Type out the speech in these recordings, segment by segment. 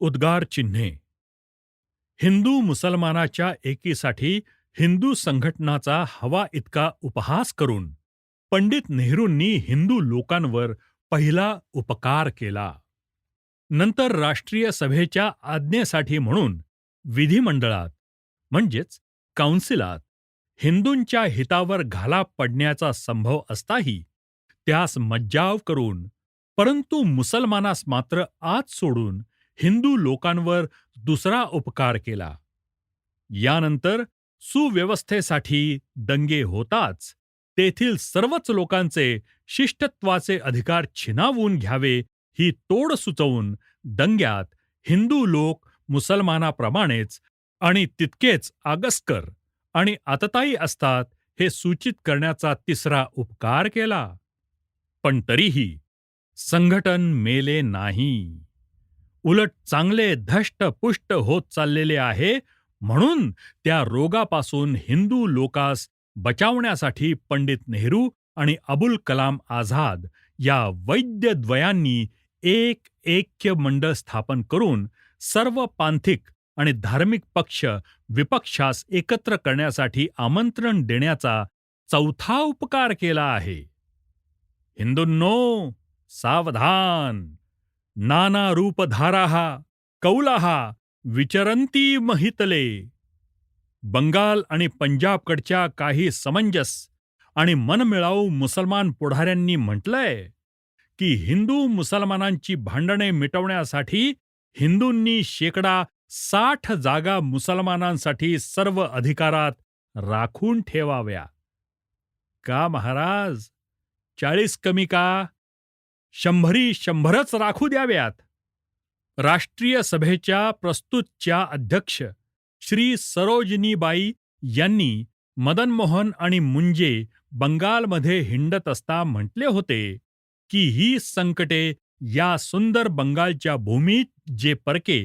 उद्गार चिन्हे. हिंदू मुसलमानाच्या एकीसाठी हिंदू संघटनाचा हवा इतका उपहास करून पंडित नेहरूंनी हिंदू लोकांवर पहिला उपकार केला. नंतर राष्ट्रीय सभेच्या आज्ञेसाठी म्हणून विधिमंडळात म्हणजेच काउन्सिलात हिंदूंच्या हितावर घाला पडण्याचा संभव असताही त्यास मज्जाव करून परंतु मुसलमानास मात्र आत सोडून हिंदू लोकांवर दुसरा उपकार केला. यानंतर सुव्यवस्थेसाठी दंगे होताच. तेथील सर्वच लोकांचे शिष्टत्वाचे अधिकार छिनावून घ्यावे ही तोड सुचवून दंग्यात हिंदू लोक मुसलमानाप्रमाणेच आणि तितकेच आगस्कर आणि आततायी असतात हे सूचित करण्याचा तिसरा उपकार केला. पण तरीही संघटन मेले नाही. उलट चांगले धष्टपुष्ट होत चाललेले आहे म्हणून त्या रोगापासून हिंदू लोकास बचावण्यासाठी पंडित नेहरू आणि अबुल कलाम आझाद या वैद्यद्वयांनी एक ऐक्य मंडळ स्थापन करून सर्व पांथिक आणि धार्मिक पक्ष विपक्षास एकत्र करण्यासाठी आमंत्रण देण्याचा चौथा उपकार केला आहे. हिंदूंनो सावधान! नाना रूपधाराः कौलाः विचरंती महितले। बंगाल आणि पंजाबकडच्या काही समंजस आणि मनमिळाऊ मुसलमान पुढाऱ्यांनी म्हटलंय की हिंदू मुसलमानांची भांडणे मिटवण्यासाठी हिंदूंनी शेकडा साठ जागा मुसलमानांसाठी सर्व अधिकारात राखून ठेवाव्या. का महाराज? चाळीस कमी का? शंभरी शंभरच राखू द्याव्यात. राष्ट्रीय सभेच्या प्रस्तुतच्या अध्यक्ष श्री सरोजिनीबाई यांनी मदन मोहन आणि मुंजे बंगालमध्ये हिंडत असता म्हटले होते की ही संकटे या सुंदर बंगालच्या भूमीत जे परके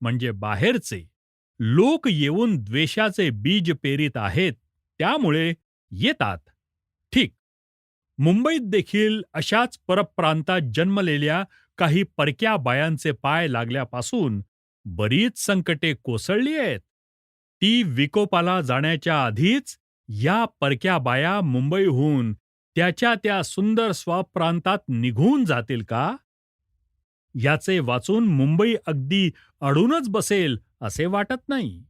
म्हणजे बाहेरचे लोक येऊन द्वेषाचे बीज पेरीत आहेत त्यामुळे येतात. मुंबईत देखील अशाच परप्रांतात जन्मलेल्या काही परक्या बायांचे पाय लागल्यापासून बरीच संकटे कोसळली आहेत. ती विकोपाला जाण्याच्या आधीच या परक्या बाया मुंबईहून त्याच्या त्या सुंदर स्वप्रांतात निघून जातील का? याचे वाचून मुंबई अगदी अडूनच बसेल असे वाटत नाही.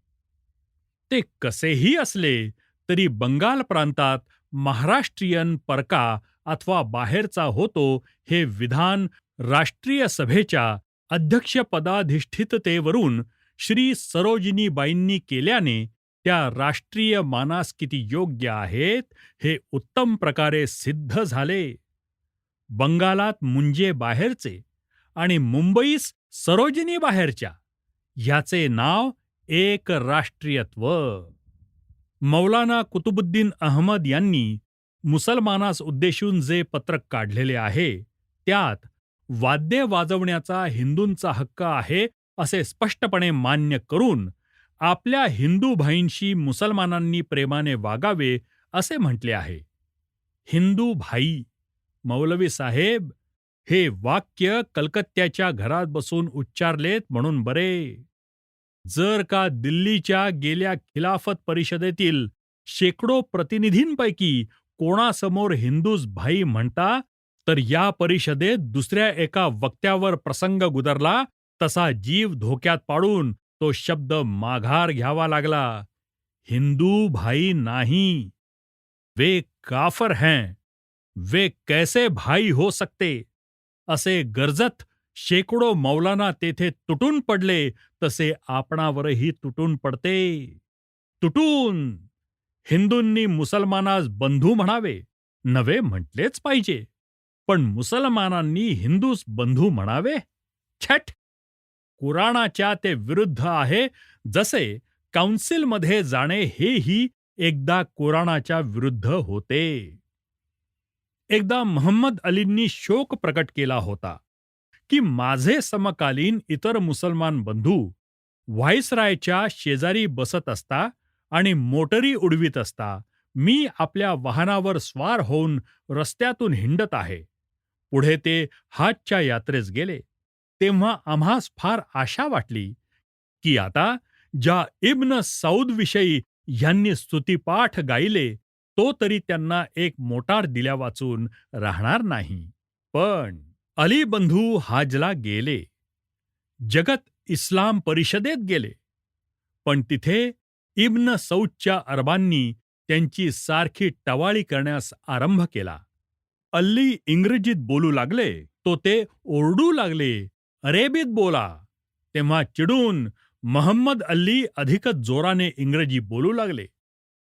ते कसेही असले तरी बंगाल प्रांतात महाराष्ट्रीयन परका अथवा बाहेरचा होतो हे विधान राष्ट्रीय सभेच्या अध्यक्षपदाधिष्ठिततेवरून श्री सरोजिनीबाईंनी केल्याने त्या राष्ट्रीय मानास किती योग्य आहेत हे उत्तम प्रकारे सिद्ध झाले. बंगालात मुंजे बाहेरचे आणि मुंबईस सरोजिनी बाहेरच्या ह्याचे नाव एक राष्ट्रीयत्व. मौलाना कुतुबुद्दीन अहमद यांनी मुसलमानास उद्देशून जे पत्रक काढलेले आहे त्यात वाद्य वाजवण्याचा हिंदूंचा हक्क आहे असे स्पष्टपणे मान्य करून आपल्या हिंदू भाईंशी मुसलमानांनी प्रेमाने वागावे असे म्हटले आहे. हिंदू भाई मौलवी साहेब हे वाक्य कलकत्त्याच्या घरात बसून उच्चारलेत म्हणून बरे. जर का दिल्लीच्या गेल्या खिलाफत परिषदेतील शेकडो प्रतिनिधींपैकी कोणासमोर हिंदूज भाई म्हणता तर या परिषदेत दुसऱ्या एका वक्त्यावर प्रसंग गुदरला तसा जीव धोक्यात पाडून तो शब्द माघार घ्यावा लागला. हिंदू भाई नाही. वे काफर हैं. वे कैसे भाई हो सकते? असे गरजत शेकडो मौलाना तेथे तुटून पडले तसे आपणावरही तुटून पडते. तुटून! हिंदूंनी मुसलमानास बंधू म्हणावे. नवे म्हटलेच पाहिजे. पण मुसलमानांनी हिंदूस बंधू म्हणावे? छट कुराणाच्या ते विरुद्ध आहे जसे काउन्सिलमध्ये जाणे हेही एकदा कुराणाच्या विरुद्ध होते. एकदा महम्मद अलींनी शोक प्रकट केला होता. की माझे समकालीन इतर मुसलमान बंधू व्हाईसरायच्या शेजारी बसत असता आणि मोटरी उडवीत असता मी आपल्या वाहनावर स्वार होऊन रस्त्यातून हिंडत आहे. पुढे ते हातच्या यात्रेस गेले. तेव्हा आम्हास फार आशा वाटली की आता ज्या इब्न सौदविषयी ह्यांनी स्तुतिपाठ गायले तो तरी त्यांना एक मोटार दिल्या वाचून राहणार नाही. पण अली बंधू हाजला गेले. जगत इस्लाम परिषदेत गेले. पण तिथे इब्न सौदच्या अरबांनी त्यांची सारखी टवाळी करण्यास आरंभ केला. अल्ली इंग्रजीत बोलू लागले तो ते ओरडू लागले अरेबीत बोला. तेव्हा चिडून महम्मद अल्ली अधिकच जोराने इंग्रजी बोलू लागले.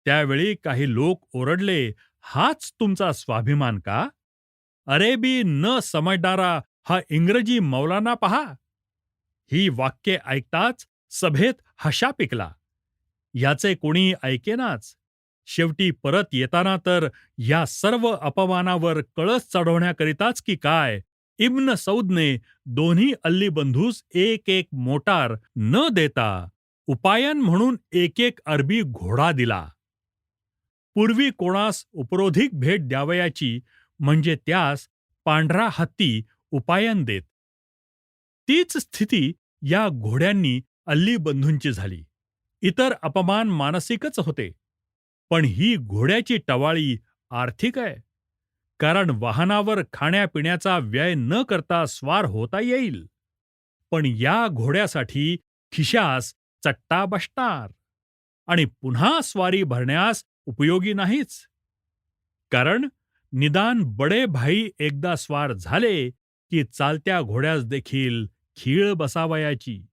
त्यावेळी काही लोक ओरडले हाच तुमचा स्वाभिमान का? अरेबी न समजणारा हा इंग्रजी मौलाना पहा. ही वाक्ये ऐकताच सभेत हशा पिकला. याचे कोणी ऐकेनाच शेवटी परत येताना तर या सर्व अपमानावर कळस चढवण्याकरिताच की काय? इब्न सौदने दोन्ही अल्ली बंधूस एक एक मोटार न देता उपायन म्हणून एक एक अरबी घोडा दिला. पूर्वी कोणास उपरोधिक भेट द्यावयाची म्हणजे त्यास पांढरा हत्ती उपायन देत. तीच स्थिती या घोड्यांनी अल्ली बंधूंची झाली. इतर अपमान मानसिकच होते. पण ही घोड्याची टवाळी आर्थिक आहे. कारण वाहनावर खाण्यापिण्याचा व्यय न करता स्वार होता येईल. पण या घोड्यासाठी खिशास चट्टा बसणार. आणि पुन्हा स्वारी भरण्यास उपयोगी नाहीच. कारण निदान बडे भाई एकदा स्वार झाले की चालत्या घोड्यास देखील खीळ बसावयाची.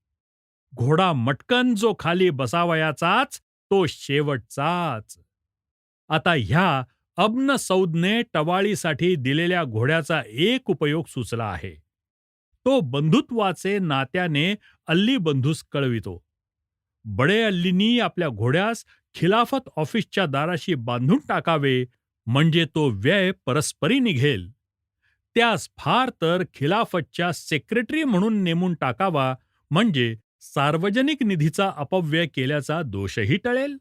घोडा मटकन जो खाली बसावयाचाच तो शेवटचाच. आता ह्या अब्न सौदने टवाळीसाठी दिलेल्या घोड्याचा एक उपयोग सुचला आहे. तो बंधुत्वाचे नात्याने अल्ली बंधूस कळवितो. बडे अल्लींनी आपल्या घोड्यास खिलाफत ऑफिसच्या दाराशी बांधून टाकावे म्हणजे तो व्यय परस्परी निघेल त्यास फार तर खिलाफतच्या सेक्रेटरी म्हणून नेमून टाकावा म्हणजे सार्वजनिक निधीचा अपव्यय केल्याचा दोषही टळेल.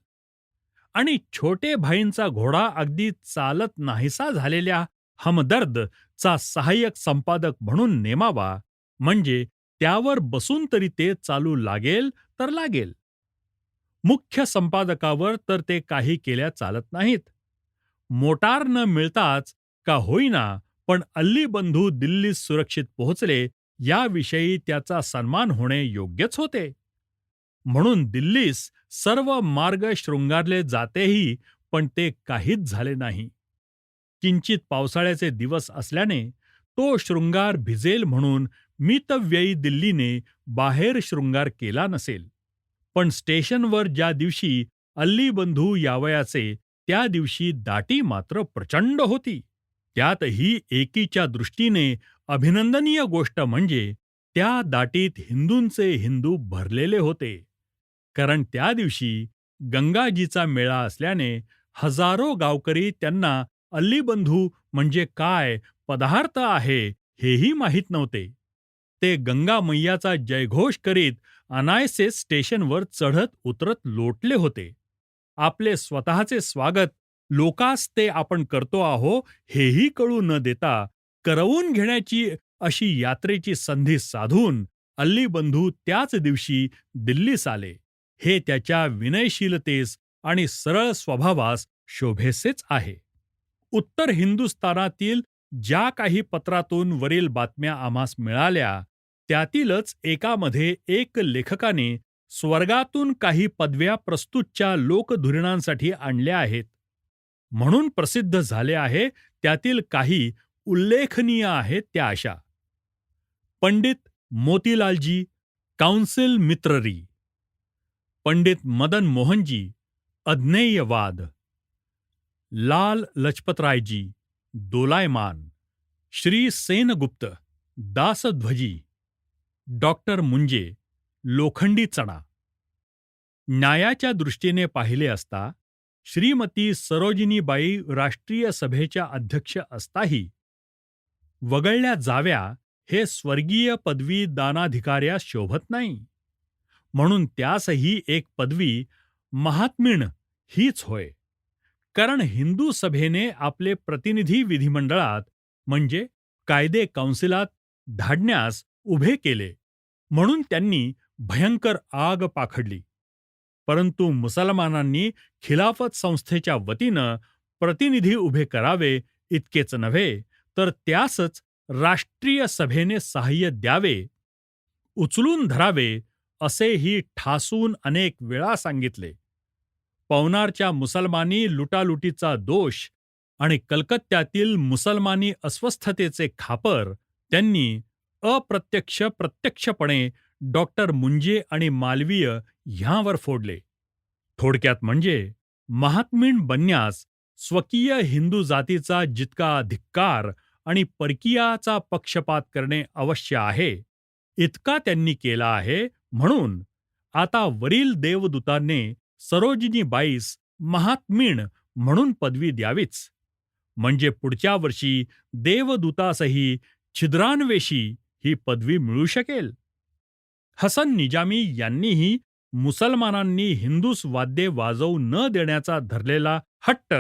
आणि छोटे भाईंचा घोडा अगदी चालत नाहीसा झालेल्या हमदर्द चा सहाय्यक संपादक म्हणून नेमावा म्हणजे त्यावर बसून तरी ते चालू लागेल तर लागेल. मुख्य संपादकावर तर ते काही केल्या चालत नाहीत. मोटार न मिळताच का होईना पण अल्ली बंधू दिल्लीत सुरक्षित पोहोचले याविषयी त्याचा सन्मान होणे योग्यच होते. म्हणून दिल्लीस सर्व मार्ग शृंगारले जातेही पण ते काहीच झाले नाही. किंचित पावसाळ्याचे दिवस असल्याने तो शृंगार भिजेल म्हणून मितव्ययी दिल्लीने बाहेर शृंगार केला नसेल. पण स्टेशनवर ज्या दिवशी अल्ली बंधू यावयाचे त्या दिवशी दाटी मात्र प्रचंड होती. त्यातही एकीच्या दृष्टीने अभिनंदनीय गोष्ट म्हणजे त्या दाटीत हिंदूंचे हिंदू भरलेले होते. कारण त्या दिवशी गंगाजीचा मेळा असल्याने हजारो गावकरी त्यांना अल्लीबंधू म्हणजे काय पदार्थ आहे हेही माहीत नव्हते. ते गंगा मैयाचा जयघोष करीत अनायसे स्टेशनवर चढत उतरत लोटले होते. आपले स्वतःचे स्वागत लोकास ते आपण करतो आहो हेही कळू न देता करवून घेण्याची अशी यात्रेची संधी साधून अल्लीबंधू त्याच दिवशी दिल्लीस आले. हे त्याच्या विनयशीलतेस आणि सरळ स्वभावास शोभेसेच आहे. उत्तर हिंदुस्थानातील ज्या काही पत्रातून वरील बातम्या आम्हास मिळाल्या त्यातीलच एकामध्ये एक लेखकाने स्वर्गातून काही पदव्या प्रस्तुतच्या लोकधुरीणांसाठी आणल्या आहेत. म्हणून प्रसिद्ध झाले आहे त्यातील काही उल्लेखनीय आहेत त्या अशा. पंडित मोतीलालजी काउन्सिल मित्ररी. पंडित मदन मोहनजी अज्ञेयवाद. लाल लजपतरायजी दोलायमान. श्री सेनगुप्त दासध्वजी. डॉक्टर मुंजे लोखंडी चणा. न्यायाच्या दृष्टीने पाहिले असता श्रीमती सरोजिनीबाई राष्ट्रीय सभेच्या अध्यक्ष असताही वगळल्या जाव्या हे स्वर्गीय पदवी दानाधिकाऱ्यास शोभत नाही. म्हणून त्यासही एक पदवी महात्मिण हीच होय. कारण हिंदू सभेने आपले प्रतिनिधी विधिमंडळात म्हणजे कायदे कौन्सिलात धाडण्यास उभे केले. म्हणून त्यांनी भयंकर आग पाखडली. परंतु मुसलमानांनी खिलाफत संस्थेच्या वतीनं प्रतिनिधी उभे करावे इतकेच नव्हे तर त्यासच राष्ट्रीय सभेने सहाय्य द्यावे उचलून धरावे असेही ठासून अनेक वेळा सांगितले. पवनारच्या मुसलमानी लुटालुटीचा दोष आणि कलकत्त्यातील मुसलमानी अस्वस्थतेचे खापर त्यांनी अप्रत्यक्ष प्रत्यक्षपणे डॉक्टर मुंजे आणि मालवीय ह्यांवर फोडले. थोडक्यात म्हणजे महात्मीण बनण्यास स्वकीय हिंदू जातीचा जितका धिक्कार आणि परकीयाचा पक्षपात करणे अवश्य आहे इतका त्यांनी केला आहे म्हणून आता वरील देवदूतांनी सरोजिनीबाईस महात्मीण म्हणून पदवी द्यावीच. म्हणजे पुढच्या वर्षी देवदूतासही छिद्रान्वेषी ही पदवी मिळू शकेल. हसन निजामी यांनीही मुसलमानांनी हिंदूस वाद्ये वाजवू न देण्याचा धरलेला हट्ट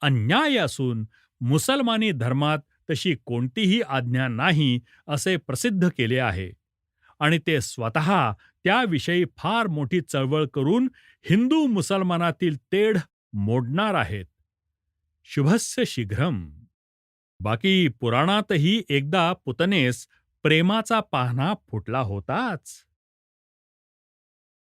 अन्याय असून मुसलमानी धर्मात तशी कोणतीही आज्ञा नाही असे प्रसिद्ध केले आहे. आणि ते स्वतः त्याविषयी फार मोठी चळवळ करून हिंदू मुसलमानातील तेढ मोडणार आहेत. शुभस्य शीघ्रम. बाकी पुराणातही एकदा पुतनेस प्रेमाचा पाहणा फुटला होताच.